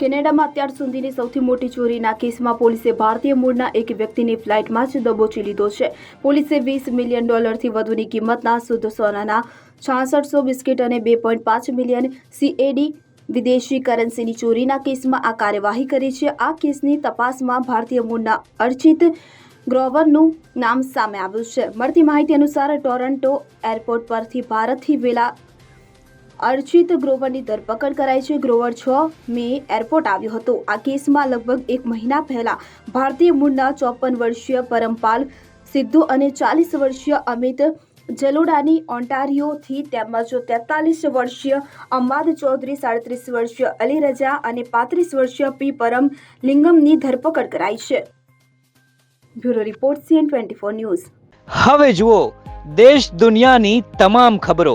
કેનેડામાં અત્યાર સુધીની સૌથી મોટી ચોરીના કેસમાં પોલીસે ભારતીય મૂળના એક વ્યક્તિની ફ્લાઇટમાં જ દબોચી લીધો છે. પોલીસે વીસ મિલિયન ડોલરથી વધુની કિંમતના શુદ્ધ સોનાના છાસઠસો બિસ્કિટ અને બે પોઈન્ટ પાંચ મિલિયન સીએડી વિદેશી કરન્સીની ચોરીના કેસમાં આ કાર્યવાહી કરી છે. આ કેસની તપાસમાં ભારતીય મૂળના અર્ચિત ગ્રોવરનું નામ સામે આવ્યું છે. મળતી માહિતી અનુસાર ટોરન્ટો એરપોર્ટ પરથી ભારતથી વેલા અર્ચિત ગ્રોવરની ધરપકડ કરાઈ છે. ગ્રોવર છ મે એરપોર્ટ આવ્યો હતો. આ કેસમાં લગભગ એક મહિના પહેલા ભારતીય મૂળના ચોપન વર્ષીય પરમપાલ સિદ્ધુ અને ચાલીસ વર્ષીય અમિત જલોડાની ઓન્ટારિયોથી તેમજ તેતાલીસ વર્ષીય અંબાદ ચૌધરી, સાડત્રીસ વર્ષીય અલી રજા અને પાંત્રીસ વર્ષીય પી પરમ લિંગમની ધરપકડ કરાઈ છે. Bureau report CN twenty four news. હવે જુઓ, દેશ દુનિયાની તમામ ખબરો.